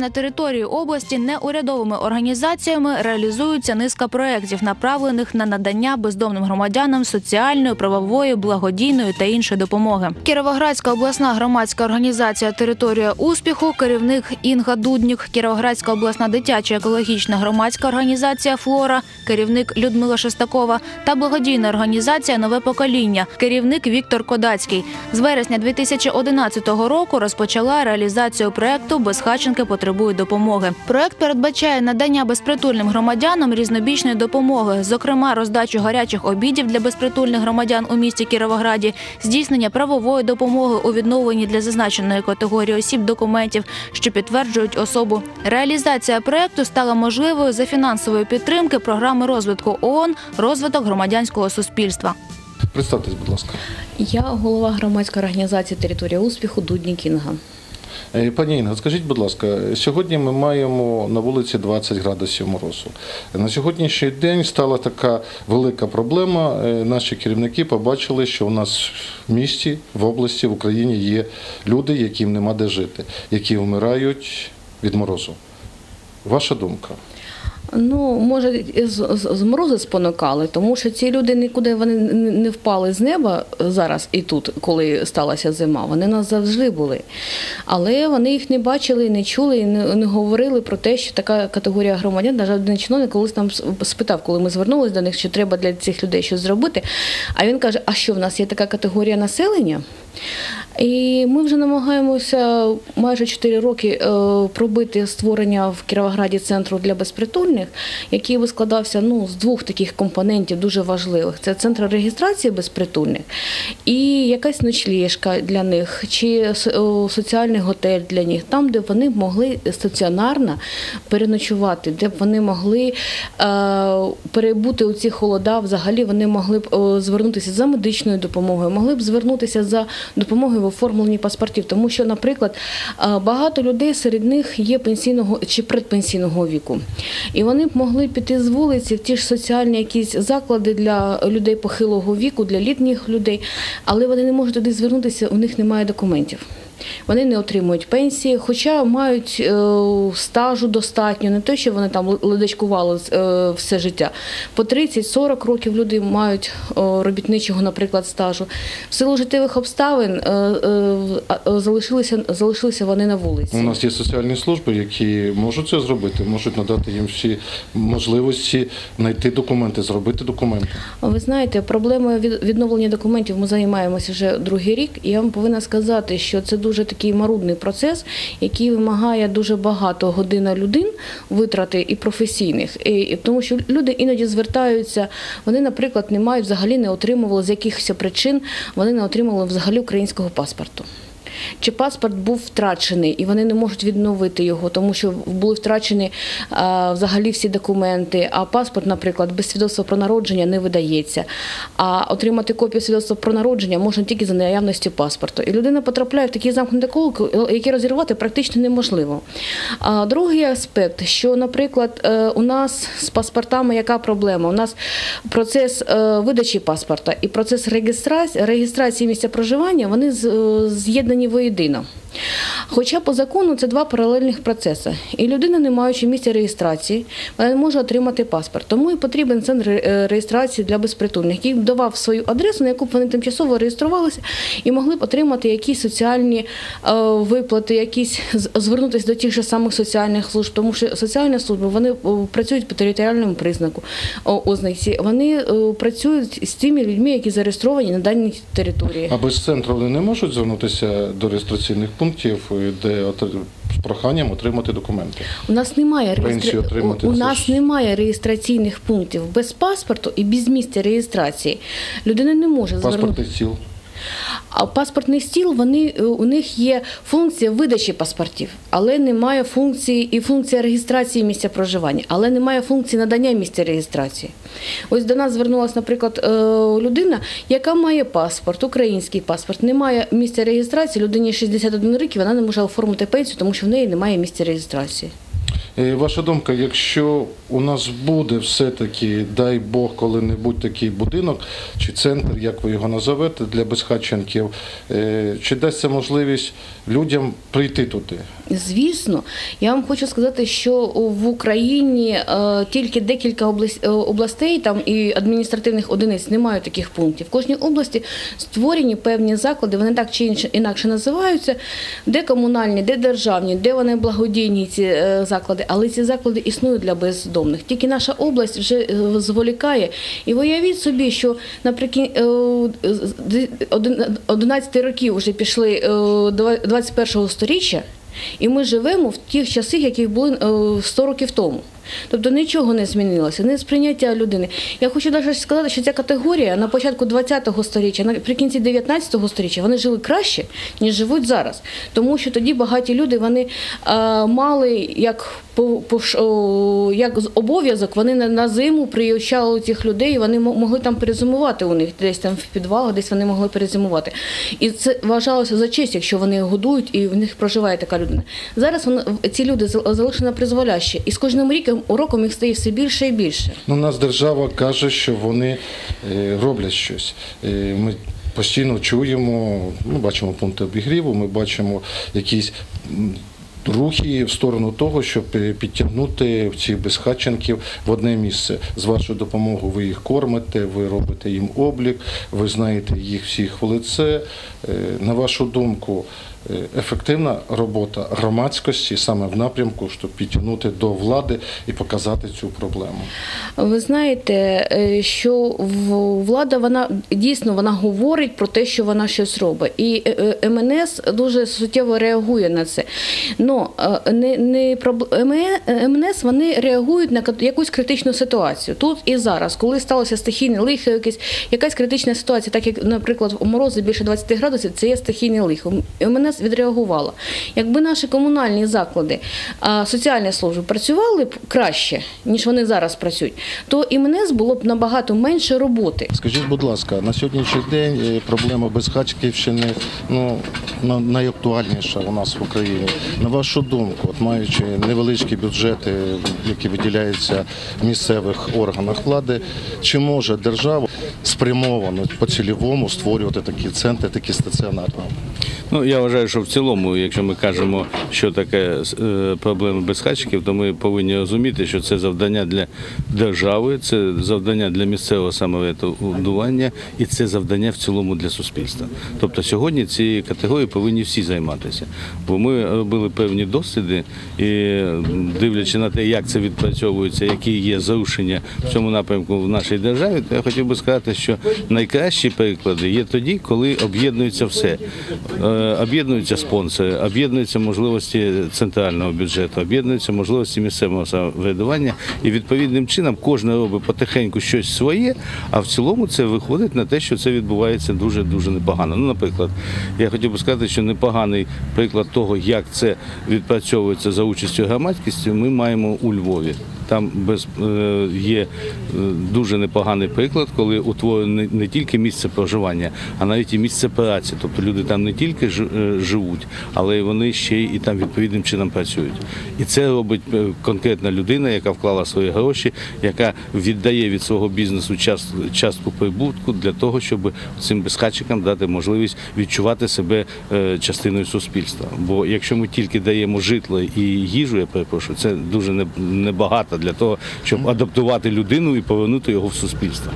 на території області неурядовими організаціями реалізується низка проєктів, направлених на надання бездомним громадянам соціальної, правової, благодійної та іншої допомоги. Кіровоградська обласна громадська організація Територія успіху, керівник Інга Дуднік, Кіровоградська обласна дитяча екологічна громадська організація Флора, керівник Людмила Шестакова та благодійна організація Нове покоління, керівник Віктор Кодацький. З вересня 2011 року розпочала реалізацію проекту Безхаченки потребують допомоги. Проект передбачає надання безпритульним громадянам різнобічної допомоги, зокрема роздачу гарячих обідів для безпритульних громадян у місті Кіровограді, здійснення правової допомоги у відновленні для зазначеної категорії осіб документів, що підтверджують особу. Реалізація проекту стала можливою за фінансової підтримки програми розвитку ООН «Розвиток громадянського суспільства. Представтесь, будь ласка. Я голова громадської організації Територія успіху Дудні Кінга. Е, Пані Інга, скажіть, будь ласка, сьогодні ми маємо на вулиці 20 градусів морозу. На сьогоднішній день стала така велика проблема. Е, Наші керівники побачили, що у нас в місті, в області, в Україні є люди, яким нема де жити, які вмирають від морозу. Ваша думка? Ну, може, з, морози спонукали, тому що ці люди нікуди вони не впали з неба зараз і тут, коли сталася зима. Вони нас завжди були. Але вони їх не бачили, не чули і не, говорили про те, що така категорія громадян, навіть один чиновник колись нам спитав, коли ми звернулися до них, що треба для цих людей щось зробити. А він каже: А що в нас є така категорія населення? І ми вже намагаємося майже 4 роки е, пробити створення в Кіровограді центру для безпритульних, який би складався ну, з двох таких компонентів дуже важливих: це центр реєстрації безпритульних і якась ночліжка для них, чи соціальний готель для них, там, де вони могли стаціонарно переночувати, де б вони могли е, перебути у ці холода, взагалі вони могли б е, звернутися за медичною допомогою, могли б звернутися за допомогою оформленні паспортів. Тому що, наприклад, е, багато людей серед них є пенсійного чи предпенсійного віку. І вони б могли піти з вулиці в ті ж соціальні якісь заклади для людей похилого віку, для літніх людей, але вони не можуть туди звернутися, у них немає документів. Вони не отримують пенсії, хоча мають е, стажу достатньо, не те, що вони там ледачкували е, все життя. По 30-40 років люди мають робітничого, наприклад, стажу. В силу життєвих обставин е, залишилися, залишилися вони на вулиці. У нас є соціальні служби, які можуть це зробити, можуть надати їм всі можливості знайти документи, зробити документи. Ви знаєте, проблемою від- відновлення документів ми займаємося вже другий рік, і я вам повинна сказати, що це дуже такий марудний процес, який вимагає дуже багато годин людин витрати і професійних. І, тому що люди іноді звертаються, вони, наприклад, не мають взагалі не отримували з якихось причин, вони не отримали взагалі українського паспорту. Чи паспорт був втрачений, і вони не можуть відновити його, тому що були втрачені а, взагалі всі документи. А паспорт, наприклад, без свідоцтва про народження не видається. А отримати копію свідоцтва про народження можна тільки за наявністю паспорту. І людина потрапляє в такий замкнутий коло, який розірвати практично неможливо. А другий аспект, що, наприклад, е, у нас з паспортами яка проблема? У нас процес е, видачі паспорта і процес реєстрації, місця проживання вони е, з'єднані воєдино. Хоча по закону це два паралельних процеси. І людина, не маючи місця реєстрації, не може отримати паспорт. Тому і потрібен центр е, реєстрації для безпритульних, який давав свою адресу, на яку б вони тимчасово реєструвалися і могли б отримати якісь соціальні е, виплати, якісь звернутися до тих же самих соціальних служб, тому що соціальні служби вони працюють по територіальному признаку ознаці. Вони е, працюють з тими людьми, які зареєстровані на даній території. А без центру вони не можуть звернутися до реєстраційних пунктів, де з проханням отримати документи. У нас немає реєстра- отримати, у нас немає реєстраційних пунктів без паспорту і без місця реєстрації. Людина не може звернути. Паспортний стіл. А паспортний стіл вони е, у них є функція видачі паспортів, але немає функції і функція реєстрації місця проживання, але немає функції надання місця реєстрації. Ось до нас звернулася, наприклад, е, людина, яка має паспорт, український паспорт, не має місця реєстрації. Людині 61 рік, вона не може оформити пенсію, тому що в неї немає місця реєстрації. Е, Ваша думка, якщо у нас буде все-таки, дай Бог, коли-небудь такий будинок чи центр, як ви його назовете, для безхатченків, е, чи дасть це можливість людям прийти туди? Звісно, я вам хочу сказати, що в Україні е, тільки декілька областей там і адміністративних одиниць не мають таких пунктів. В кожній області створені певні заклади, вони так чи інакше називаються, де комунальні, де державні, де вони благодійні ці заклади, але ці заклади існують для бездомних. Тільки наша область вже е, зволікає. І уявіть собі, що наприкінці 11 років вже пішли е, 21-го сторіччя. І ми живемо в тих часах, які були е, 100 років тому. Тобто нічого не змінилося, не сприйняття людини. Я хочу навіть сказати, що ця категорія на початку 20-го сторіччя, наприкінці 19-го сторіччя, вони жили краще, ніж живуть зараз. Тому що тоді багаті люди вони е, мали як по, по, як обов'язок, вони на, на зиму приїжджали цих людей, і вони мо- могли там перезимувати у них, десь там в підвалах, десь вони могли перезимувати. І це вважалося за честь, якщо вони годують і в них проживає така людина. Зараз вони, ці люди зал- залишені на призволяще, і з кожним роком, роком їх стає все більше і більше. Ну, нас держава каже, що вони е, роблять щось. Е, Ми постійно чуємо, ми бачимо пункти обігріву, ми бачимо якісь рухи в сторону того, щоб е, підтягнути цих безхатченків в одне місце. З вашою допомогою ви їх кормите, ви робите їм облік, ви знаєте їх всіх в лице. Е, На вашу думку, ефективна робота громадськості саме в напрямку, щоб підтягнути до влади і показати цю проблему. Ви знаєте, е, що влада вона дійсно вона говорить про те, що вона щось робить, і е, е, МНС дуже суттєво реагує на це. Но е, не, не МНС вони реагують на якусь критичну ситуацію тут і зараз, коли сталося стихійне лихо, якась критична ситуація, так як, наприклад, у морози більше 20 градусів, це є стихійне лихо. МНС відреагувала. Якби наші комунальні заклади, соціальні служби працювали б краще, ніж вони зараз працюють, то і МНС було б набагато менше роботи. Скажіть, будь ласка, на сьогоднішній день е, проблема безхатьківщини ну, на- найактуальніша у нас в Україні. На вашу думку, от маючи невеличкі бюджети, які виділяються в місцевих органах влади, чи може держава спрямовано по цільовому створювати такі центри, такі стаціонарні? Ну я вважаю, що в цілому, якщо ми кажемо, що таке е, проблема безхатчиків, то ми повинні розуміти, що це завдання для держави, це завдання для місцевого самоврядування і це завдання в цілому для суспільства. Тобто сьогодні цією категорією повинні всі займатися. Бо ми робили певні досліди і м, дивлячись на те, як це відпрацьовується, які є зарушення в цьому напрямку в нашій державі, то я хотів би сказати, що найкращі приклади є тоді, коли об'єднується все. Е, Об'єднуються спонсори, об'єднуються можливості центрального бюджету, об'єднуються можливості місцевого самоврядування, і відповідним чином кожен робить потихеньку щось своє, а в цілому це виходить на те, що це відбувається дуже дуже непогано. Ну, наприклад, я хотів би сказати, що непоганий приклад того, як це відпрацьовується за участю громадськості, ми маємо у Львові. Там без е, є е, дуже непоганий приклад, коли утворено не, тільки місце проживання, а навіть і місце праці. Тобто люди там не тільки ж- е, живуть, але й вони ще і там відповідним чином працюють. І це робить конкретна людина, яка вклала свої гроші, яка віддає від свого бізнесу час, частку прибутку для того, щоб цим безхатчикам дати можливість відчувати себе частиною суспільства. Бо якщо ми тільки даємо житло і їжу, я перепрошую, це дуже не- небагато для того, щоб адаптувати людину і повернути його в суспільство.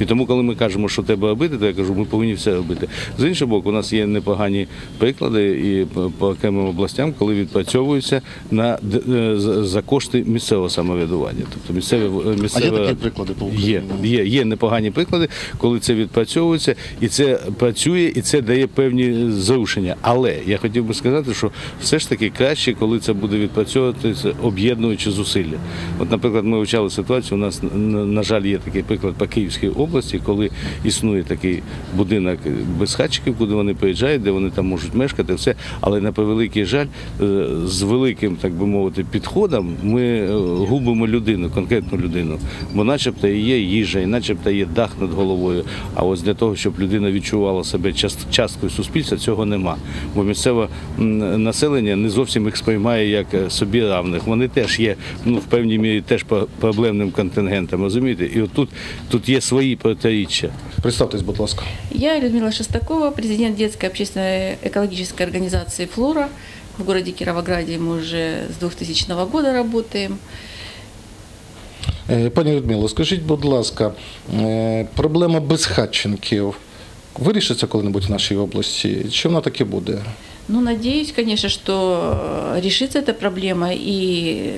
І тому, коли ми кажемо, що треба робити, то я кажу, ми повинні все робити. З іншого боку, у нас є непогані приклади і по- окремим областям, коли відпрацьовуються на е, за кошти місцевого самоврядування. Тобто місцеве А є такі приклади по Україні? Є, є, є непогані приклади, коли це відпрацьовується, і це працює, і це дає певні зарушення. Але я хотів би сказати, що все ж таки краще, коли це буде відпрацьовуватися, об'єднуючи зусилля. От, наприклад, ми вивчали ситуацію. У нас на, на жаль є такий приклад по Київській області, коли існує такий будинок безхатчиків, куди вони приїжджають, де вони там можуть мешкати, все. Але на превеликий жаль, е, з великим, так би мовити, підходом ми е, губимо людину, конкретну людину. Бо начебто є їжа, і начебто є дах над головою. А ось для того, щоб людина відчувала себе часткою суспільства, цього нема. Бо місцеве населення не зовсім їх сприймає як е, собі равних. Вони теж є ну, в певній мірі теж проблемним контингентом, розумієте? І от тут, тут є свої протиріччя. Представтесь, будь ласка. Я Людмила Шестакова, президент детской общественной экологической организации «Флора». В городе Кировограде мы уже с 2000 года работаем. Е, Пані Людмило, скажіть, будь ласка, е, проблема безхатченків вирішиться коли-небудь в нашій області? Чи вона таки буде? Ну, надеюсь, конечно, что э, решится эта проблема. И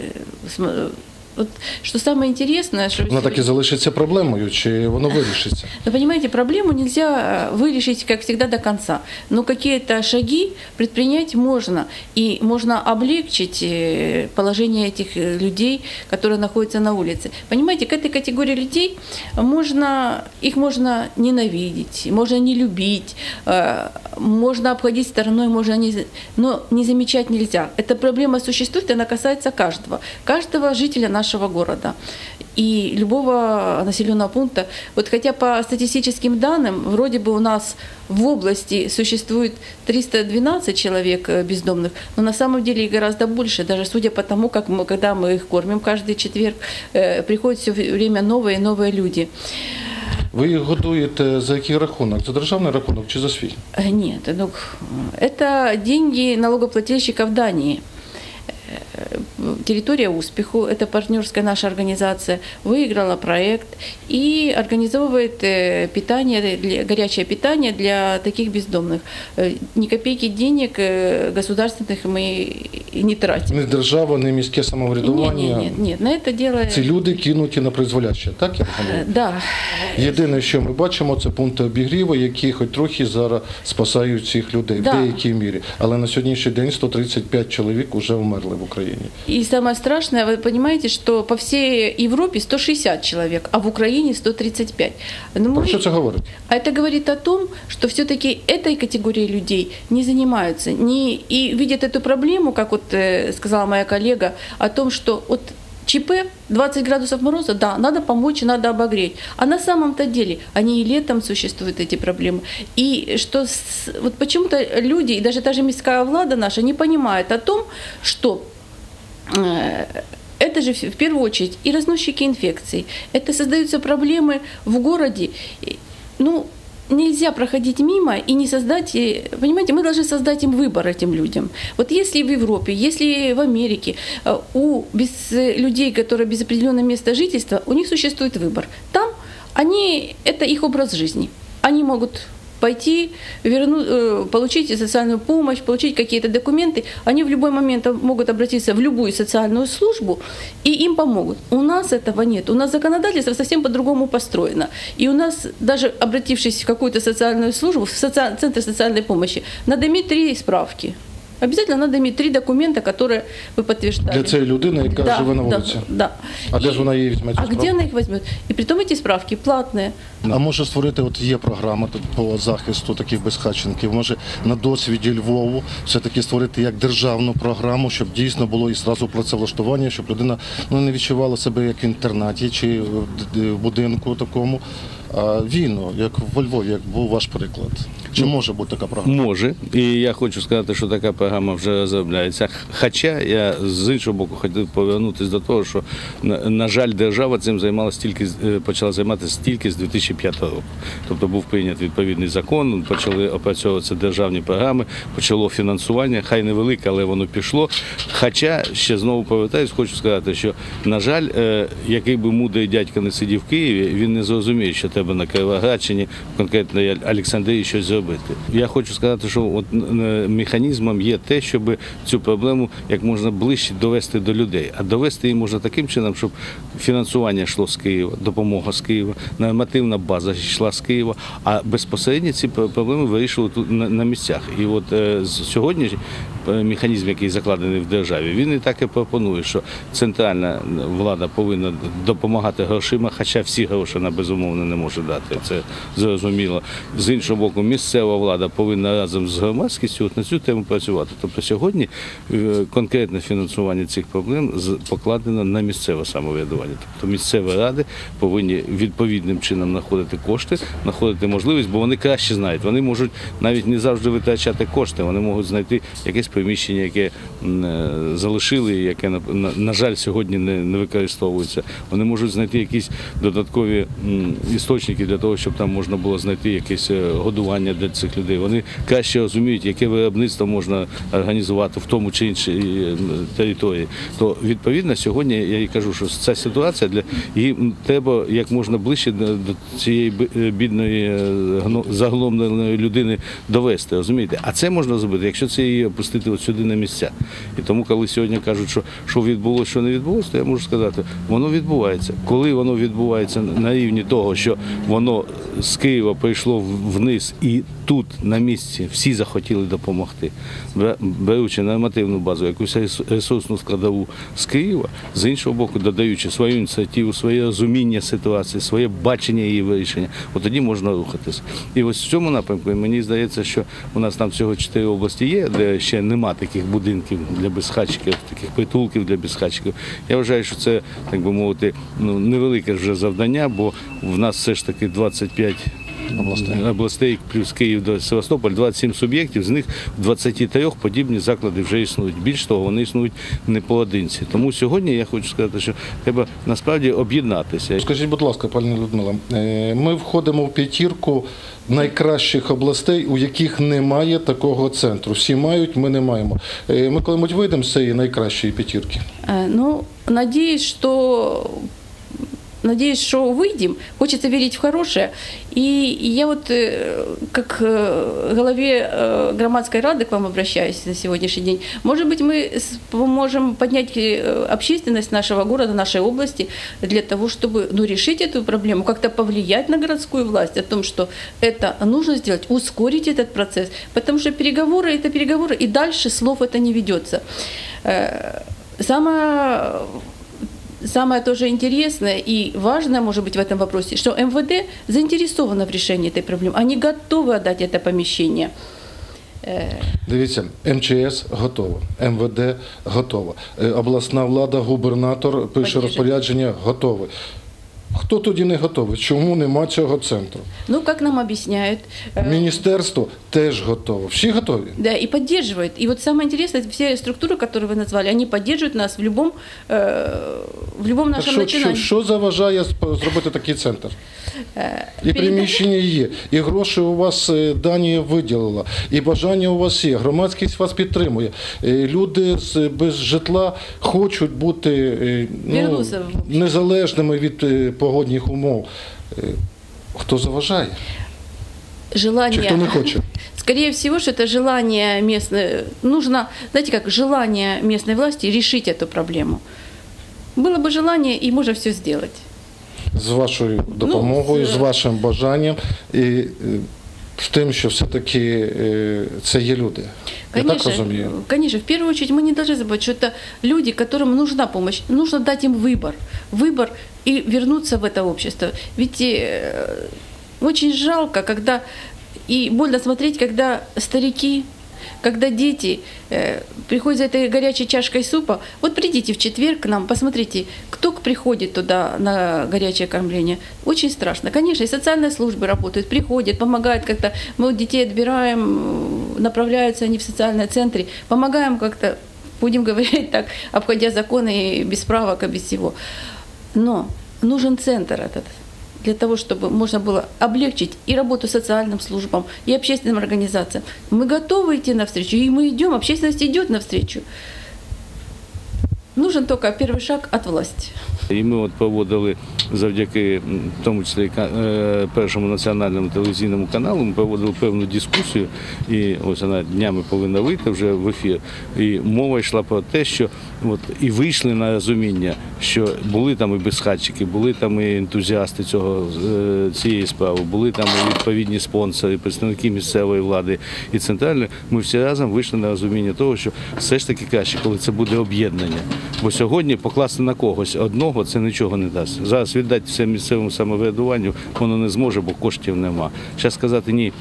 вот, что самое интересное, что... Вона так і залишиться проблемою, чи воно вирішиться? Но понимаете, проблему нельзя э, вырешить, как всегда, до конца. Но какие-то шаги предпринять можно. И можно облегчить э, положение этих э, людей, которые находятся на улице. Понимаете, к этой категории людей можно, их можно ненавидеть, можно не любить, можно обходить стороной, можно не, но не замечать нельзя. Эта проблема существует, она касается каждого, каждого жителя нашего города и любого населенного пункта. Вот хотя по статистическим данным, вроде бы у нас в области существует 312 человек э, бездомных, но на самом деле их гораздо больше, даже судя по тому, как мы, когда мы их кормим каждый четверг, э, приходят все время новые и новые люди. Ви їх годуєте за який рахунок? За державний рахунок чи за свій? Э, Нет, ну, это деньги налогоплательщиков Дании. Э, Территория успеху, это партнерская наша организация, выиграла проект и организовывает э, питание, для, горячее питание для таких бездомных. Э, Ни копейки денег э, государственных мы и не тратим. Не держава, не міське Нет, самоврядування. нет, нет, нет, на это дело... Ці люди кинуті на призволяще, так я Э, розумію? Да, Єдине, що ми бачимо, це пункти обігріву, які хоч трохи зараз спасають цих людей Да. в деякій мірі. Але на сьогоднішній день 135 чоловік вже вмерли В Україні. И самое страшное, вы понимаете, что по всей Европе 160 человек, а в Украине 135. Ну, Про що це говорить? А это говорит о том, что все-таки этой категории людей не занимаются не, и видят эту проблему, как вот э, сказала моя коллега, о том, что вот ЧП 20 градусов мороза, да, надо помочь, надо обогреть. А на самом-то деле они и летом существуют эти проблемы. И что с- вот почему-то люди, и даже та же мирская влада наша не понимает о том, что это же в первую очередь и разносчики инфекций. Это создаются проблемы в городе. Ну, нельзя проходить мимо и не создать, э, понимаете, мы должны создать им выбор этим людям. Вот если в Европе, если в Америке э, у без э, людей, которые без определенного места жительства, у них существует выбор. Там они, это их образ жизни. Они могут пойти, верну, э, получить социальную помощь, получить какие-то документы, они в любой момент могут обратиться в любую социальную службу, и им помогут. У нас этого нет. У нас законодательство совсем по-другому построено. И у нас, даже обратившись в какую-то социальную службу, в соци- Центр социальной помощи, надо иметь три справки. Обязательно надо иметь три документа, которые вы подтверждали. Для цієї людини, яка живе на да, вулиці. да. А де И- ж вона її візьме? цю А где справу? она их возьмет? И притом эти справки платные. А може створити, от є програма тут по захисту таких безхатченків, може на досвіді Львову все-таки створити як державну програму, щоб дійсно було і зразу працевлаштування, щоб людина ну, не відчувала себе як в інтернаті чи в д- в будинку такому, а вільно, як во Львові, як був ваш приклад. Чи може бути така програма? Може, і я хочу сказати, що така програма вже розробляється. Хоча я з іншого боку хотів повернутися до того, що на, жаль, держава цим займалася тільки е, почала займатися тільки з 2005 року. Тобто був прийнятий відповідний закон, почали опрацьовуватися державні програми, почало фінансування, хай невелике, але воно пішло. Хоча ще знову повертаюсь, хочу сказати, що на жаль, е, який би мудрий дядько не сидів в Києві, він не зрозуміє, що треба на Кировоградщині, конкретно Олександрії, щось зробити. Я хочу сказати, що от е, механізмом є те, щоб цю проблему як можна ближче довести до людей. А довести її можна таким чином, щоб фінансування йшло з Києва, допомога з Києва, нормативна база йшла з Києва, а безпосередньо ці проблеми вирішували тут на, місцях. І от е, сьогодні механізм, який закладений в державі. Він і так і пропонує, що центральна влада повинна допомагати грошима, хоча всі гроші вона безумовно не може дати. Це зрозуміло. З іншого боку, місцева влада повинна разом з громадськістю на цю тему працювати. Тобто сьогодні е, конкретне фінансування цих проблем покладено на місцеве самоврядування. Тобто місцеві ради повинні відповідним чином знаходити кошти, знаходити можливість, бо вони краще знають. Вони можуть навіть не завжди витрачати кошти, вони можуть знайти якесь приміщення, яке е, залишили, яке на, жаль сьогодні не, використовується. Вони можуть знайти якісь додаткові істочники для того, щоб там можна було знайти якесь е, годування для цих людей. Вони краще розуміють, яке виробництво можна організувати в тому чи іншій е, території. То відповідно сьогодні я і кажу, що ця ситуація для її треба як можна ближче до, цієї бідної загломленої людини довести. Розумієте? А це можна зробити, якщо це її опустити от сюди на місця. І тому, коли сьогодні кажуть, що, що відбулося, що не відбулося, то я можу сказати, воно відбувається. Коли воно відбувається на рівні того, що воно з Києва прийшло вниз і тут на місці всі захотіли допомогти, беручи нормативну базу, якусь ресурсну складову з Києва, з іншого боку, додаючи свою ініціативу, своє розуміння ситуації, своє бачення її вирішення, от тоді можна рухатися. І ось в цьому напрямку мені здається, що у нас там всього чотири області є, де ще нема таких будинків для безхатчиків, таких притулків для безхатчиків. Я вважаю, що це, так би мовити, ну невелике вже завдання, бо в нас все ж таки 25 Областей. областей плюс Київ до Севастополь, 27 суб'єктів, з них в 23 подібні заклади вже існують. Більш того, вони існують не поодинці. Тому сьогодні я хочу сказати, що треба насправді об'єднатися. Скажіть, будь ласка, пані Людмила, е, ми входимо в п'ятірку найкращих областей, у яких немає такого центру. Всі мають, ми не маємо. Е, Ми коли-небудь вийдемо з цієї найкращої п'ятірки. Э, Ну, надеюсь, что Надеюсь, что выйдем. Хочется верить в хорошее. И я вот э, как э, главе э, громадской рады к вам обращаюсь на сегодняшний день. Может быть, мы поможем поднять общественность нашего города, нашей области для того, чтобы ну, решить эту проблему, как-то повлиять на городскую власть о том, что это нужно сделать, ускорить этот процесс. Потому что переговоры – это переговоры, и дальше слов это не ведется. Самое Самое тоже интересное и важное, может быть, в этом вопросе, что МВД заинтересовано в решении этой проблемы. Они готовы отдать это помещение. Э, Дивіться, МЧС готово, МВД готово, е, обласна влада, губернатор пише Подіжджа. розпорядження, готове. Хто тоді не готовий? Чому нема цього центру? Ну, как нам объясняют, э, Міністерство теж готово. Всі готові. да, и поддерживает. И вот самое интересное, все структуры, которые вы назвали, они поддерживают нас в любом, э, в любом Так нашем що, начинании. що, що заважає сп- зробити такий центр? Э, І переда- приміщення є, і гроші у вас е, Данія виділила, і бажання у вас є. Громадськість вас підтримує. Е, Люди з без житла хочуть бути е, ну, Вернуться в общество. незалежними від е, погодних умов. Е, Хто заважає? Чи Желание... хто не хоче? Скорее всего, что это желание местной... Нужно, знаете как, желание местной власти решить эту проблему. Было бы желание, и можно все сделать. З вашою допомогою, з- з вашим бажанням і е, з тим, що все-таки е, це є люди. Я так Конечно, розумію. конечно, в первую очередь мы не должны забывать, что это люди, которым нужна помощь. Нужно дать им выбор. Выбор и вернуться в это общество. Ведь э, очень жалко, когда и больно смотреть, когда старики, когда дети э, приходят за этой горячей чашкой супа. Вот придите в четверг к нам, посмотрите, кто к- приходит туда на горячее кормление. Очень страшно. Конечно, и социальные службы работают, приходят, помогают как-то. Мы вот детей отбираем, э, направляются они в социальные центры, помогаем как-то, будем говорить так, обходя законы и без справок и без всего. Но нужен центр этот для того, чтобы можно было облегчить и работу социальным службам, и общественным организациям. Мы готовы идти навстречу, и мы идем, общественность идет навстречу. Нужен только первый шаг от власти. І ми от проводили завдяки тому числі е, першому національному телевізійному каналу. Ми проводили певну дискусію, і ось вона днями повинна вийти вже в ефір. І мова йшла про те, що от і вийшли на розуміння, що були там і безхатчики, були там і ентузіасти цього е, цієї справи, були там і відповідні спонсори, представники місцевої влади і центральної. Ми всі разом вийшли на розуміння того, що все ж таки краще, коли це буде об'єднання. Бо сьогодні покласти на когось одного це нічого не дасть. Зараз віддати все місцевому самоврядуванню воно не зможе, бо коштів нема. Зараз сказати ні.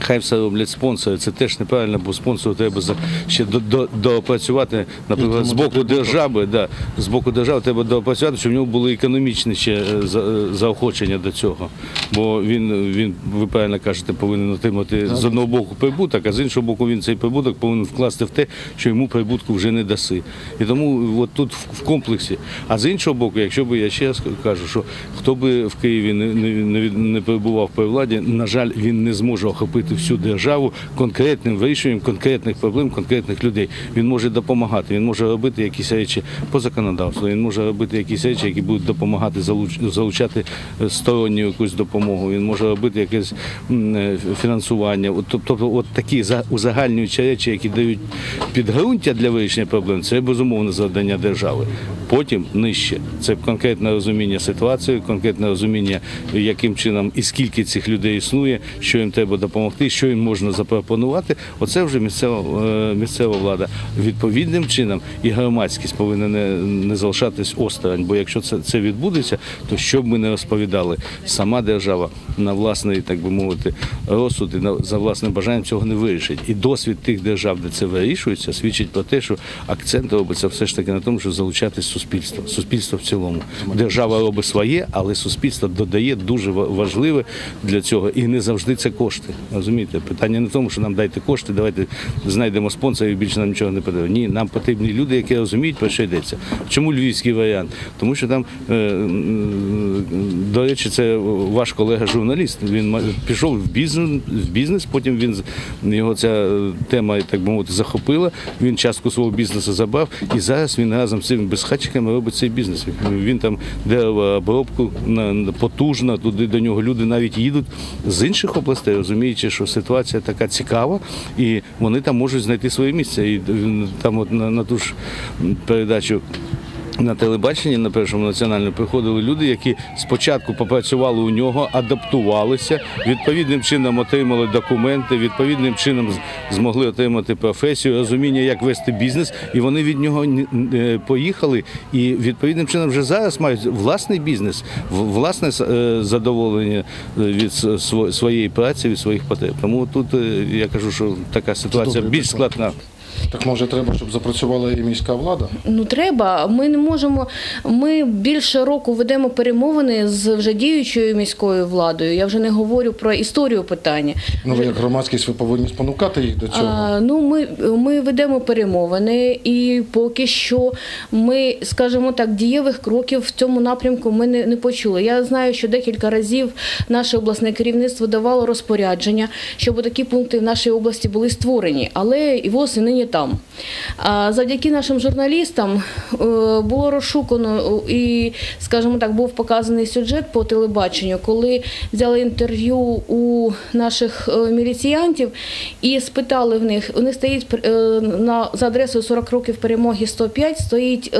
Хай все роблять спонсори, це теж неправильно, бо спонсору треба ще до, до, доопрацювати, наприклад, з боку держави, да, з боку держави треба доопрацювати, щоб в нього були економічні ще е, е, заохочення до цього. Бо він, він, ви правильно кажете, повинен отримати з одного боку прибуток, а з іншого боку він цей прибуток повинен вкласти в те, що йому прибутку вже не даси. І тому от тут в, комплексі. А з іншого боку, якщо би я ще раз кажу, що хто би в Києві не, не, не перебував при владі, на жаль, він не зможе охопити всю державу конкретним вирішенням конкретних проблем, конкретних людей. Він може допомагати, він може робити якісь речі по законодавству, він може робити якісь речі, які будуть допомагати залучати е, сторонню якусь допомогу. Він може робити якесь е, фінансування. Тобто, от такі за- узагальнюючі речі, які дають підґрунтя для вирішення проблем, це безумовне завдання держави. Потім нижче це конкретне розуміння ситуації, конкретне розуміння, яким чином і скільки цих людей існує, що їм треба допомогти, що їм можна запропонувати. Оце вже місцева, е, місцева влада. Відповідним чином і громадськість повинна не, не залишатись осторонь. Бо якщо це, це відбудеться, то що б ми не розповідали, сама держава на власний, так би мовити, розсуд і на за власним бажанням цього не вирішить. І досвід тих держав, де це вирішується, свідчить про те, що акцент робиться все ж таки на тому, що залучати суспільство, суспільство в цілому. Держава робить своє, але суспільство додає дуже важливе для цього. І не завжди це кошти. Розумієте, питання не в тому, що нам дайте кошти, давайте знайдемо спонсорів, більше нам нічого не потрібно. Ні, нам потрібні люди, які розуміють, про що йдеться. Чому львівський варіант? Тому що там, е, до речі, це ваш колега журналіст. Він пішов в бізнес, в бізнес, потім він його ця е, тема, так би мовити, захопила. Він частку свого бізнесу забрав, і зараз він разом з цими безхатчиками робить цей бізнес. Він там деревообробку потужно, туди до нього люди навіть їдуть з інших областей, розуміючи, що ситуація така цікава, і вони там можуть знайти своє місце. І там, от на, на ту ж передачу. На телебаченні на першому національному приходили люди, які спочатку попрацювали у нього, адаптувалися, відповідним чином отримали документи, відповідним чином змогли отримати професію, розуміння, як вести бізнес, і вони від нього е, поїхали. І відповідним чином вже зараз мають власний бізнес, власне е, задоволення е, від своєї праці, від своїх потреб. Тому тут я кажу, що така ситуація більш складна. Так може треба, щоб запрацювала і міська влада? Ну треба. Ми не можемо. Ми більше року ведемо перемовини з вже діючою міською владою. Я вже не говорю про історію питання. Ну ви як громадськість ви повинні спонукати їх до цього. А, ну, ми, ми ведемо перемовини, і поки що ми, скажімо так, дієвих кроків в цьому напрямку ми не, не почули. Я знаю, що декілька разів наше обласне керівництво давало розпорядження, щоб такі пункти в нашій області були створені, але і і нині там. А завдяки нашим журналістам е, було розшукано е, і, скажімо так, був показаний сюжет по телебаченню, коли взяли інтерв'ю у наших е, міліціянтів і спитали в них. Них стоїть на за адресою 40 років перемоги 105, стоїть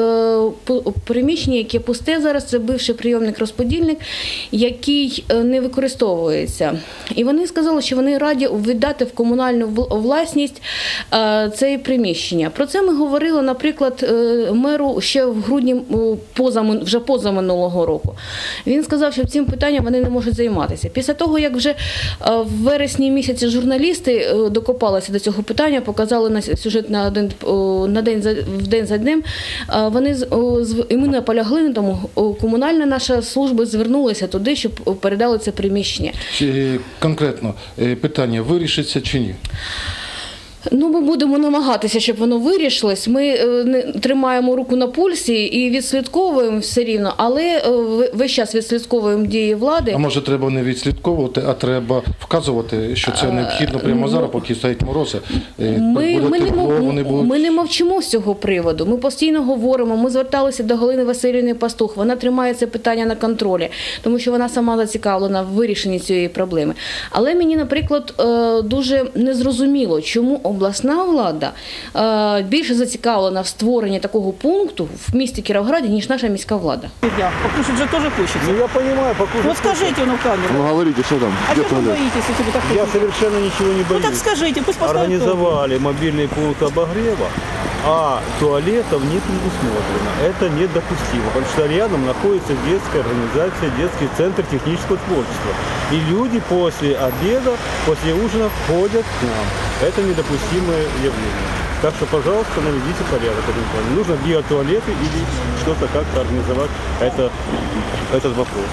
приміщення, яке пусте зараз. Це бивший прийомник розподільник, який не використовується. І вони сказали, що вони раді віддати в комунальну власність е, це приміщення. Про це ми говорили, наприклад, е, меру ще в грудні поза вже поза минулого року. Він сказав, що цим питанням вони не можуть займатися. Після того, як вже е, в вересні місяці журналісти е, докопалися до цього питання, показали на сюжет на один на день за в день за днем. Вони і ми наполягли на тому. Комунальна наша служба звернулася туди, щоб передали це приміщення. Чи конкретно питання вирішиться чи ні? Ну, ми будемо намагатися, щоб воно вирішилось. Ми е, не тримаємо руку на пульсі і відслідковуємо все рівно, але е, весь час відслідковуємо дії влади. А може треба не відслідковувати, а треба вказувати, що це необхідно прямо зараз, поки стоять морози. Е, Ми, ми, не, вони будуть ми не мовчимо з цього приводу. Ми постійно говоримо. Ми зверталися до Галини Васильівни Пастух. Вона тримає це питання на контролі, тому що вона сама зацікавлена в вирішенні цієї проблеми. Але мені, наприклад, е, дуже незрозуміло, чому обласна влада е, більше зацікавлена в створенні такого пункту в місті Кіровграді, ніж наша міська влада. Я. Покушать же тоже хочется. Ну я понимаю, покушать. Вот скажите ну в камеру. Ну говорите, что там? а Где что вы туалет? боитесь, если вы так Я хотите? совершенно ничего не Ну боюсь. так скажите, пусть поставят Организовали мобильный пункт обогрева, а туалетов не предусмотрено. Это недопустимо, потому что рядом находится детская организация, детский центр технического творчества. И люди после обеда, после ужина ходят к нам. Это недопустимое явление. Так что, пожалуйста, наведите порядок. в этом плане. Нужно биотуалеты или что-то как-то организовать это, этот вопрос.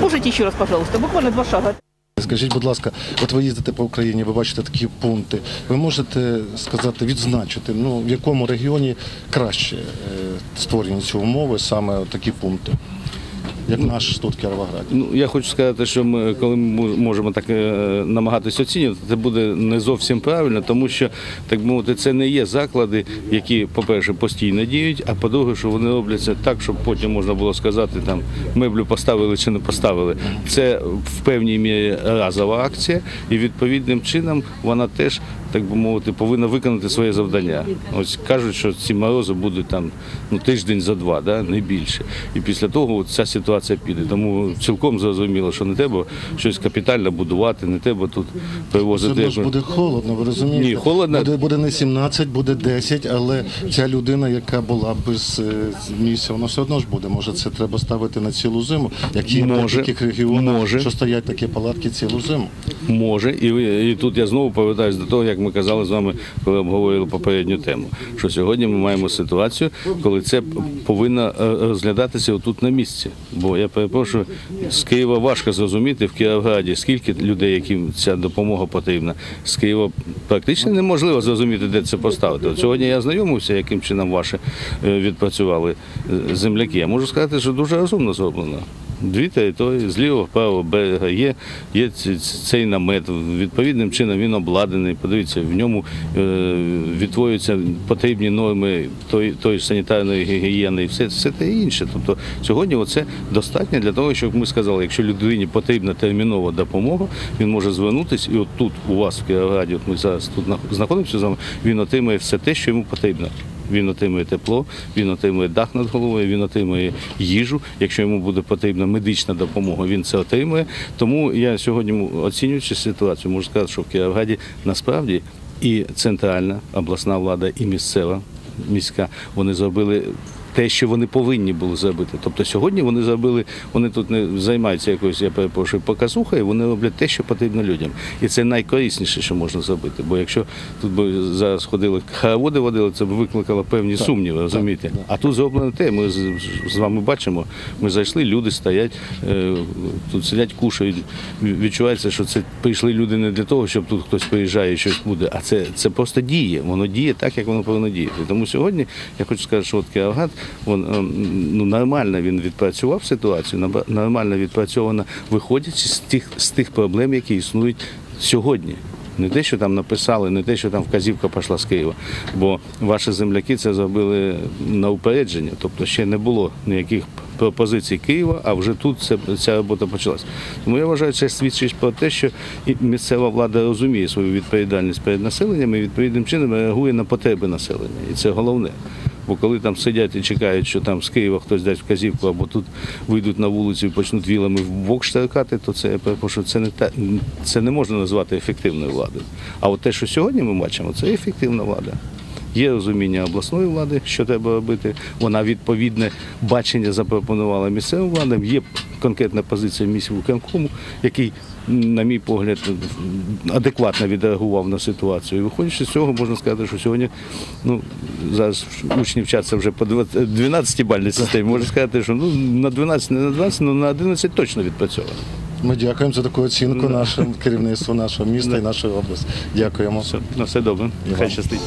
Можете еще раз, пожалуйста, буквально два шага. Скажіть, будь ласка, от ви їздите по Україні, ви бачите такі пункти. Ви можете сказати, відзначити, ну в якому регіоні краще е, створені ці умови, саме такі пункти, Як наш тут в Кіровограді? Ну, я хочу сказати, що ми, коли ми можемо так е, намагатися оцінювати, це буде не зовсім правильно, тому що, так би мовити, це не є заклади, які, по-перше, постійно діють, а по-друге, що вони робляться так, щоб потім можна було сказати, там меблю поставили чи не поставили. Це в певній мірі разова акція, і відповідним чином вона теж, так би мовити, повинна виконати своє завдання. Ось кажуть, що ці морози будуть там ну, тиждень за два, да, не більше. І після того ця ситуація піде. Тому цілком зрозуміло, що не треба щось капітально будувати, не треба тут Все привозити. одно ж буде холодно, ви розумієте? Ні, холодно. Буде, буде не 17, буде 10, але ця людина, яка була без е, місця, вона все одно ж буде. Може, це треба ставити на цілу зиму, як є в Може, таких регіонах, може. що стоять такі палатки цілу зиму. Може, і, і тут я знову повертаюся до того, як ми казали з вами, коли обговорили попередню тему. Що сьогодні ми маємо ситуацію, коли це повинно е, розглядатися отут на місці. Бо я перепрошую, з Києва важко зрозуміти в Кіровграді, скільки людей, яким ця допомога потрібна. З Києва практично неможливо зрозуміти, де це поставити. От сьогодні я знайомився, яким чином ваші е, відпрацювали е, земляки. Я можу сказати, що дуже розумно зроблено. Дві території з лівого правого берега є, є цей намет. Відповідним чином він обладнаний. Подивіться, в ньому е, відтворюються потрібні норми тої, тої санітарної гігієни і все, все те інше. Тобто сьогодні це достатньо для того, щоб ми сказали, якщо людині потрібна термінова допомога, він може звернутися, і от тут у вас в Кіровограді, от ми зараз тут нах- знаходимося з вами, він отримає все те, що йому потрібно. Він отримує тепло, він отримує дах над головою, він отримує їжу. Якщо йому буде потрібна медична допомога, він це отримує. Тому я сьогодні, оцінюючи ситуацію, можу сказати, що в Кіровограді насправді і центральна обласна влада, і місцева міська вони зробили. Те, що вони повинні були зробити. Тобто сьогодні вони зробили, вони тут не займаються якоюсь, я перепрошую, показухою, вони роблять те, що потрібно людям. І це найкорисніше, що можна зробити. Бо якщо тут би зараз ходили хороводи водили, це б викликало певні сумніви, розумієте? А тут зроблено те. Ми з, з вами бачимо, ми зайшли, люди стоять, е, тут сидять, кушають. Відчувається, що це прийшли люди не для того, щоб тут хтось приїжджає і щось буде, а це, це просто діє. Воно діє так, як воно повинно діяти. Тому сьогодні я хочу сказати, що от Кіровоград, він, ем, ну, нормально він відпрацював ситуацію, нормально відпрацьовано, виходячи з тих, з тих проблем, які існують сьогодні. Не те, що там написали, не те, що там вказівка пішла з Києва. Бо ваші земляки це зробили на упередження, тобто ще не було ніяких пропозицій Києва, а вже тут це, ця робота почалась. Тому я вважаю, це свідчить про те, що місцева влада розуміє свою відповідальність перед населенням і відповідним чином реагує на потреби населення. І це головне. Бо коли там сидять і чекають, що там з Києва хтось дасть вказівку, або тут вийдуть на вулицю і почнуть вілами в бок штовхати, то це це не та це не можна назвати ефективною владою. А от те, що сьогодні ми бачимо, це ефективна влада. Є розуміння обласної влади, що треба робити. Вона відповідне бачення запропонувала місцевим владам. Є конкретна позиція міськвиконкому, який, на мій погляд, адекватно відреагував на ситуацію. І виходячи з цього, можна сказати, що сьогодні ну, зараз учні вчаться вже по 12 бальній системі. Можна сказати, що ну, на 12, не на 12, але на 11 точно відпрацьовано. Ми дякуємо за таку оцінку нашому керівництву нашого міста і нашої області. Дякуємо. Все, на все добре. Хай щастить.